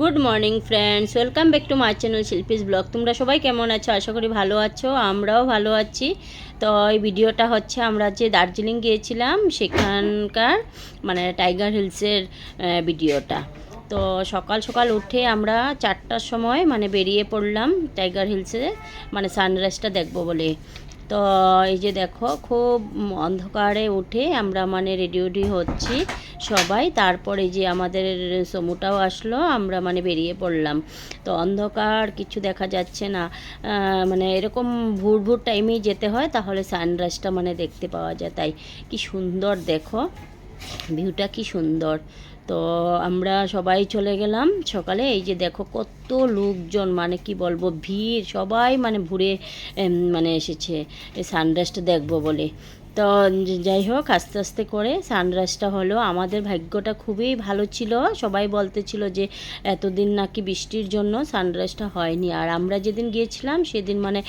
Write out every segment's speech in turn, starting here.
Good morning friends welcome back to my channel Shilpi's blog তোমরা সবাই কেমন আছো? আশা করি ভালো আছো, আমরাও ভালো আছি। তো এই ভিডিওটা হচ্ছে আমরা যে দার্জিলিং গিয়েছিলাম, সেখানকার মানে টাইগার হিলসের ভিডিওটা। তো সকাল সকাল উঠে আমরা চারটার সময় মানে বেরিয়ে পড়লাম টাইগার হিলসে মানে সানরাইজটা দেখব বলে। তো এই যে দেখো, খুব অন্ধকারে উঠে আমরা মানে রেডি রেডি হচ্ছি সবাই। তারপরে যে আমাদের সমুটাও আসলো, আমরা মানে বেরিয়ে পড়লাম। তো অন্ধকার, কিছু দেখা যাচ্ছে না। মানে এরকম ভুর ভুর টাইমেই যেতে হয়, তাহলে সানরাইজটা মানে দেখতে পাওয়া যায়। তাই কি সুন্দর দেখো। ভিউটা কি সুন্দর। তো আমরা সবাই চলে গেলাম সকালে। এই যে দেখো কত লোকজন মানে কি বলব ভিড় সবাই মানে ঘুরে মানে এসেছে সানরাইজটা দেখব বলে। তো যাই হোক আস্তে আস্তে করে সানরাইজটা হলো। আমাদের ভাগ্যটা খুবই ভালো ছিল। সবাই বলতেছিল যে এতদিন নাকি বৃষ্টির জন্য সানরাইজটা হয়নি। আর আমরা যেদিন গিয়েছিলাম সেদিন মানে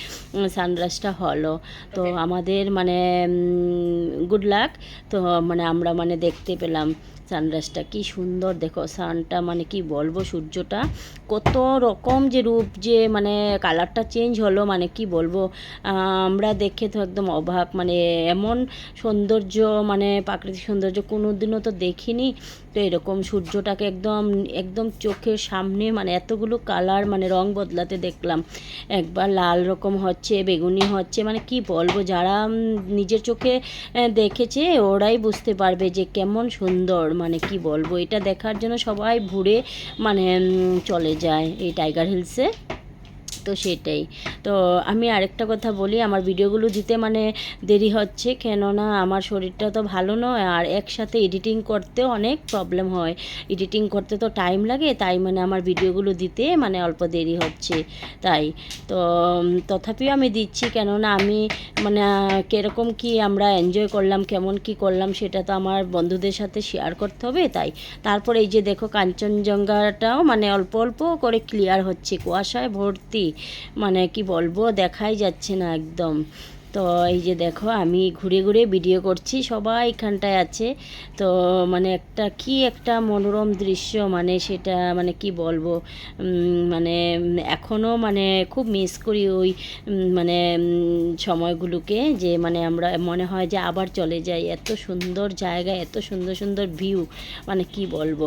সানরাইজটা হলো। তো আমাদের মানে গুড লাক তো মানে আমরা মানে দেখতে পেলাম। সানরাইজটা, কি সুন্দর। দেখো, সানটা মানে কি বলব, সূর্যটা কত রকম যে রূপ, যে মানে কালারটা চেঞ্জ হলো মানে কি বলব, আমরা দেখে তো একদম অভাব মানে এমন সৌন্দর্য মানে প্রাকৃতিক সৌন্দর্য কোনো দিনও তো দেখিনি। তো এরকম সূর্যটাকে একদম একদম চোখের সামনে মানে এতগুলো কালার মানে রং বদলাতে দেখলাম। একবার লাল রকম হচ্ছে, বেগুনি হচ্ছে মানে কি বলব, যারা নিজের চোখে দেখেছে, ওরাই বুঝতে পারবে যে কেমন সুন্দর। মানে কি বলব? এটা দেখার জন্য সবাই ঘুরে মানে চলে যায় এই টাইগার হিলসে তো সেটাই। তো আমি আরেকটা কথা বলি, আমার ভিডিওগুলো দিতে মানে দেরি হচ্ছে, কেননা আমার শরীরটা তো ভালো নয় আর একসাথে এডিটিং করতেও অনেক প্রবলেম হয়। এডিটিং করতে তো টাইম লাগে, তাই মানে আমার ভিডিওগুলো দিতে মানে অল্প দেরি হচ্ছে, তাই। তো তথাপিও আমি দিচ্ছি, কেননা আমি মানে কীরকম কি আমরা এনজয় করলাম, কেমন কি করলাম, সেটা তো আমার বন্ধুদের সাথে শেয়ার করতে হবে, তাই। তারপর এই যে দেখো, কাঞ্চনজঙ্ঘাটাও মানে অল্প অল্প করে ক্লিয়ার হচ্ছে, কুয়াশায় ভর্তি। মানে কি বলব দেখাই যাচ্ছে না একদম। তো এই যে দেখো, আমি ঘুরে ঘুরে ভিডিও করছি, সবাই এখানটায় আছে। তো মানে একটা কি একটা মনোরম দৃশ্য মানে সেটা মানে কি বলব মানে এখনও মানে খুব মিস করি ওই মানে সময়গুলোকে যে মানে আমরা মনে হয় যে আবার চলে যাই। এত সুন্দর জায়গা, এত সুন্দর সুন্দর ভিউ মানে কি বলব।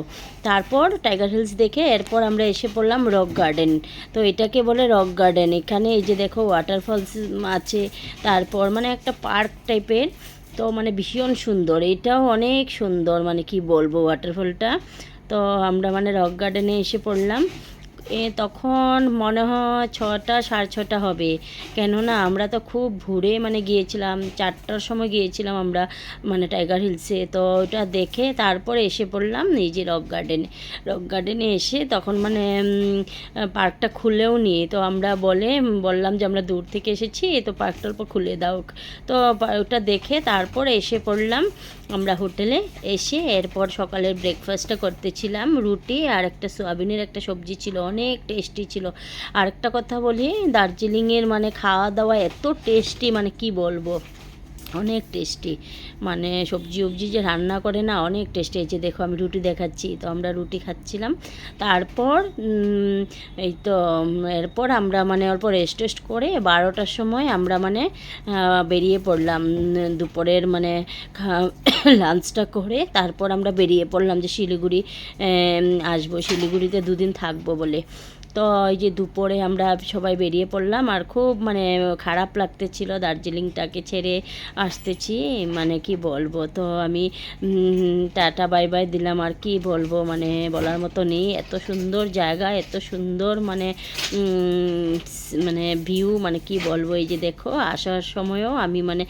তারপর টাইগার হিলস দেখে এরপর আমরা এসে পড়লাম রক গার্ডেন তো এটাকে বলে রক গার্ডেন এখানে এই যে দেখো ওয়াটারফলস আছে তারপর মানে একটা পার্ক টাইপের, তো মানে ভীষণ সুন্দর। এটাও অনেক সুন্দর মানে কি বলব ওয়াটারফলটা তো আমরা মানে রক গার্ডেনে এসে পড়লাম। তখন মনে হয় ছটা, সাড়ে ছটা হবে। কেননা আমরা তো খুব ভোরে মানে গিয়েছিলাম, চারটার সময় গিয়েছিলাম আমরা মানে টাইগার হিলসে তো ওটা দেখে তারপরে এসে পড়লাম এই যে রক গার্ডেনে রক গার্ডেনে এসে তখন মানে পার্কটা খুলেও নি। তো আমরা বলে বললাম যে আমরা দূর থেকে এসেছি, তো পার্কটা অল্প খুলে দাও। তো ওটা দেখে তারপর এসে পড়লাম আমরা হোটেলে। এসে এরপর সকালের ব্রেকফাস্টটা করতেছিলাম, রুটি আর একটা সোয়াবিনের একটা সবজি ছিল। অনেক টেস্টি ছিল। আর একটা কথা বলি, দার্জিলিংয়ের মানে খাওয়া দাওয়া এত টেস্টি মানে কি বলব? অনেক টেস্টি মানে সবজি উবজি যে রান্না করে না, অনেক টেস্টি এই যে দেখো আমি রুটি দেখাচ্ছি, তো আমরা রুটি খাচ্ছিলাম। তারপর এই তো এরপর আমরা মানে অল্প রেস্ট টেস্ট করে বারোটার সময় আমরা মানে বেরিয়ে পড়লাম। দুপুরের মানে লাঞ্চটা করে তারপর আমরা বেরিয়ে পড়লাম যে শিলিগুড়ি আসব। শিলিগুড়িতে দুদিন থাকব বলে। তো এই যে দুপুরে আমরা সবাই বেরিয়ে পড়লাম আর খুব মানে খারাপ লাগতেছিল দার্জিলিংটাকে ছেড়ে আসতেছি। মানে কি বলব? তো আমি টাটা, বাই বাই দিলাম আর কি বলব? মানে বলার মতো নেই। এত সুন্দর জায়গা, এত সুন্দর মানে মানে ভিউ মানে কি বলব? এই যে দেখো, আসার সময়ও আমি মানে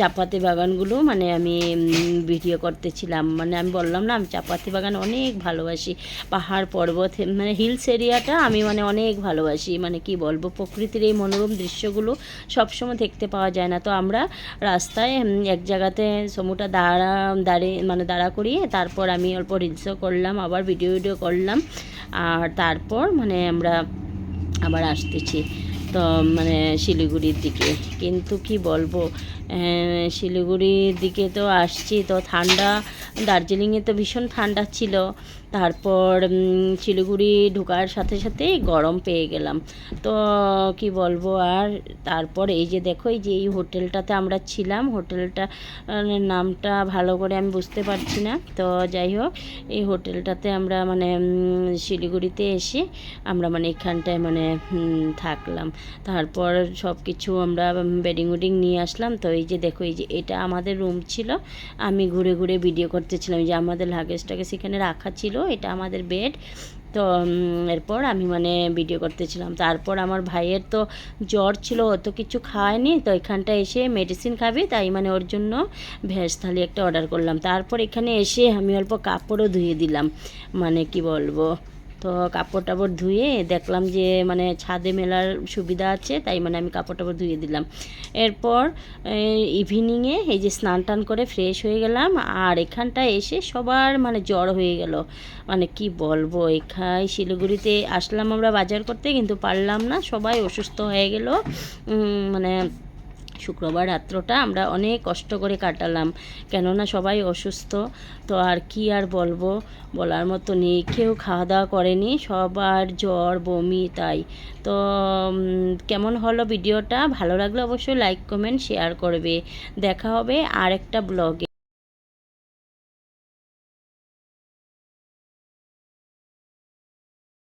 চাপাতি বাগানগুলো মানে আমি ভিডিও করতেছিলাম। মানে আমি বললাম না, আমি চাপাতি বাগান অনেক ভালোবাসি। পাহাড় পর্বত মানে হিলস এরিয়াটা আমি মানে অনেক ভালোবাসি মানে কি বলব, প্রকৃতির এই মনোরম দৃশ্যগুলো সবসময় দেখতে পাওয়া যায় না। তো আমরা রাস্তায় এক জায়গাতে সমুটা দাঁড়া দাঁড়িয়ে মানে দাঁড়া করিয়ে তারপর আমি অল্প রিলসও করলাম, আবার ভিডিও ভিডিও করলাম, আর তারপর মানে আমরা আবার আসতেছি, তো মানে শিলিগুড়ির দিকে। কিন্তু কি বলব শিলিগুড়ির দিকে তো আসছি, তো ঠান্ডা দার্জিলিংয়ে তো ভীষণ ঠান্ডা ছিল। তারপর শিলিগুড়ি ঢোকার সাথে সাথেই গরম পেয়ে গেলাম। তো, কি বলব আর? তারপর এই যে দেখো, এই যে এই হোটেলটাতে আমরা ছিলাম, হোটেলটা নামটা ভালো করে আমি বুঝতে পারছি না। তো যাই হোক, এই হোটেলটাতে আমরা মানে শিলিগুড়িতে এসে আমরা মানে এখানটায় মানে থাকলাম। তারপর সব কিছু আমরা বেডিং উডিং নিয়ে আসলাম। তো এই যে দেখো, এই যে এটা আমাদের রুম ছিল। আমি ঘুরে ঘুরে ভিডিও করতেছিলাম যে আমাদের লাগেজটাকে সেখানে রাখা ছিল, এটা আমাদের বেড তো এরপর আমি মানে ভিডিও করতেছিলাম। তারপর আমার ভাইয়ের তো জ্বর ছিল অত কিছু খায়নি, তো এখানটা এসে মেডিসিন খাবে, তাই মানে ওর জন্য ভেজ থালি একটা অর্ডার করলাম। তারপর এখানে এসে আমি অল্প কাপড়ও ধুয়ে দিলাম। মানে কি বলব? তো কাপড় টাপড় ধুয়ে দেখলাম যে মানে ছাদে মেলার সুবিধা আছে, তাই মানে আমি কাপড় টাপড় ধুয়ে দিলাম। এরপর ইভিনিংয়ে এই যে স্নান টান করে ফ্রেশ হয়ে গেলাম, আর এখানটায় এসে সবার মানে জ্বর হয়ে গেল। মানে কি বলব, এখানে শিলিগুড়িতে আসলাম আমরা বাজার করতে, কিন্তু পারলাম না, সবাই অসুস্থ হয়ে গেল। মানে শুক্রবার রাত্রটা আমরা অনেক কষ্ট করে কাটালাম। কেননা সবাই অসুস্থ, তো আর কি আর বলব? বলার মতো নেই। কেউ খাওয়া দাওয়া করেনি, সবার জ্বর, বমি, তাই। তো কেমন হলো ভিডিওটা? ভালো লাগলে অবশ্যই লাইক কমেন্ট শেয়ার করবে। দেখা হবে আর একটা ব্লগে